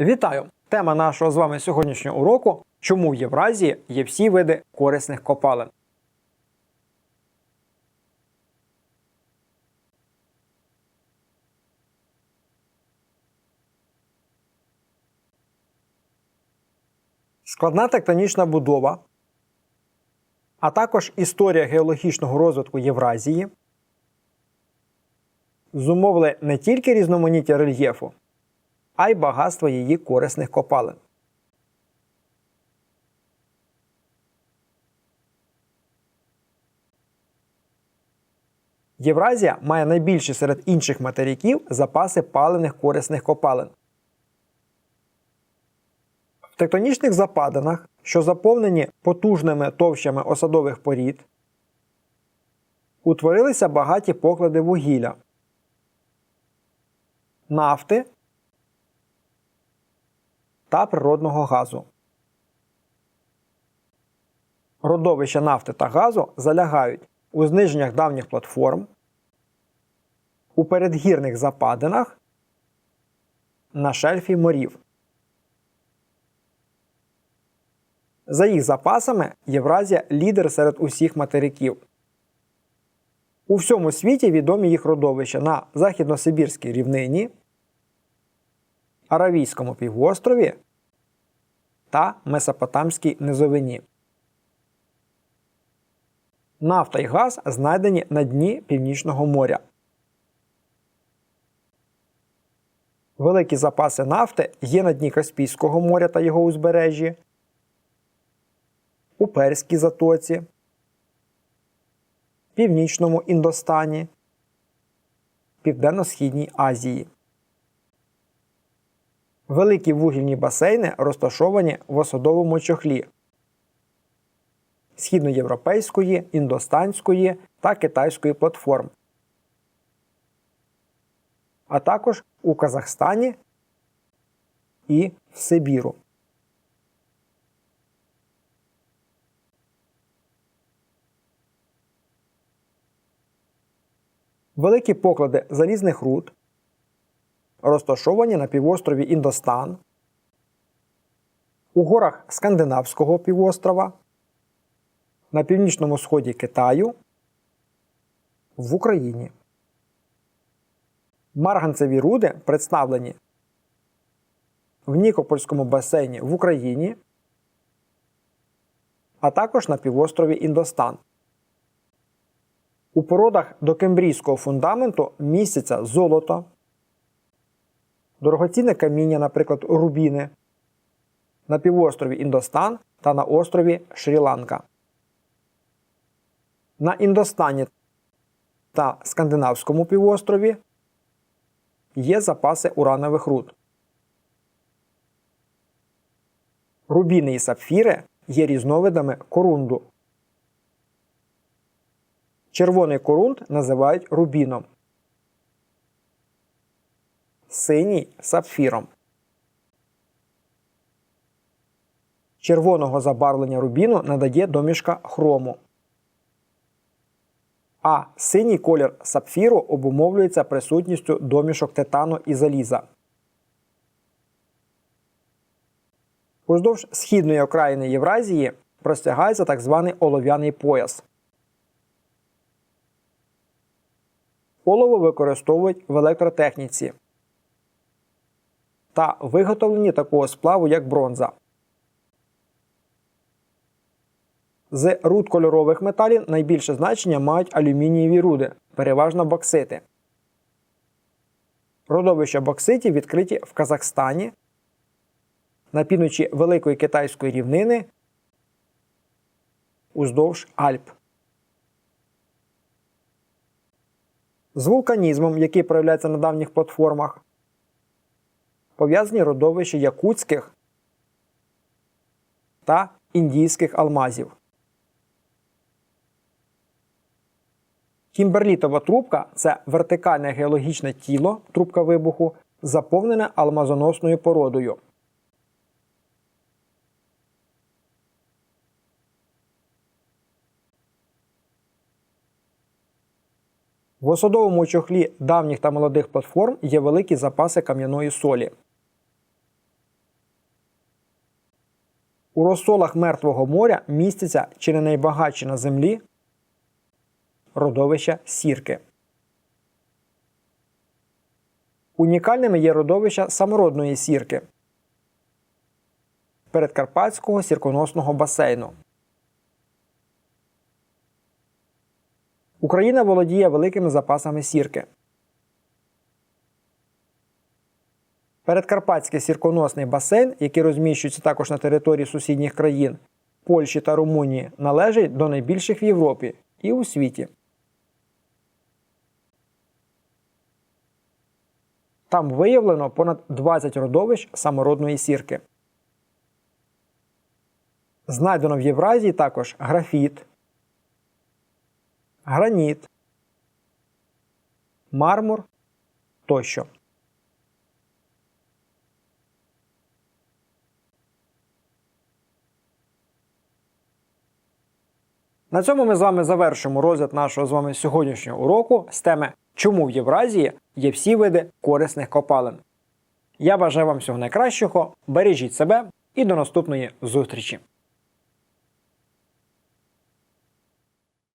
Вітаю! Тема нашого з вами сьогоднішнього уроку чому в Євразії є всі види корисних копалин. Складна тектонічна будова, а також історія геологічного розвитку Євразії зумовили не тільки різноманіття рельєфу, а й багатство її корисних копалин. Євразія має найбільші серед інших материків запаси паливних корисних копалин. В тектонічних западинах, що заповнені потужними товщами осадових порід, утворилися багаті поклади вугілля, нафти та природного газу. Родовища нафти та газу залягають у зниженнях давніх платформ, у передгірних западинах, на шельфі морів. За їх запасами Євразія лідер серед усіх материків. У всьому світі відомі їх родовища на Західносибірській рівнині, Аравійському півострові та Месопотамській низовині. Нафта і газ знайдені на дні Північного моря. Великі запаси нафти є на дні Каспійського моря та його узбережжі, у Перській затоці, Північному Індостані, Південно-Східній Азії. Великі вугільні басейни розташовані в осадовому чохлі східноєвропейської, індостанської та китайської платформ, а також у Казахстані і в Сибіру. Великі поклади залізних руд розташовані на півострові Індостан, у горах Скандинавського півострова, на північному сході Китаю, в Україні. Марганцеві руди представлені в Нікопольському басейні в Україні, а також на півострові Індостан. У породах до кембрійського фундаменту містяться золото, дорогоцінне каміння, наприклад, рубіни, на півострові Індостан та на острові Шрі-Ланка. На Індостані та Скандинавському півострові є запаси уранових руд. Рубіни і сапфіри є різновидами корунду. Червоний корунд називають рубіном. Синій сапфіром. Червоного забарвлення рубіну надає домішка хрому. А синій колір сапфіру обумовлюється присутністю домішок титану і заліза. Уздовж східної окраїни Євразії простягається так званий олов'яний пояс. Олово використовують в електротехніці та виготовленні такого сплаву, як бронза. З руд кольорових металів найбільше значення мають алюмінієві руди, переважно боксити. Родовища бокситів відкриті в Казахстані, на півночі Великої Китайської рівнини уздовж Альп. З вулканізмом, який проявляється на давніх платформах, пов'язані родовища якутських та індійських алмазів. Кімберлітова трубка це вертикальне геологічне тіло трубка вибуху, заповнене алмазоносною породою. В осадовому чохлі давніх та молодих платформ є великі запаси кам'яної солі. У розсолах Мертвого моря містяться чи не найбагатші на землі родовища сірки. Унікальними є родовища самородної сірки передкарпатського сірконосного басейну. Україна володіє великими запасами сірки. Передкарпатський сірконосний басейн, який розміщується також на території сусідніх країн Польщі та Румунії, належить до найбільших в Європі і у світі. Там виявлено понад 20 родовищ самородної сірки. Знайдено в Євразії також графіт, граніт, мармур тощо. На цьому ми з вами завершимо розгляд нашого з вами сьогоднішнього уроку з теми, чому в Євразії є всі види корисних копалин. Я бажаю вам всього найкращого, бережіть себе і до наступної зустрічі!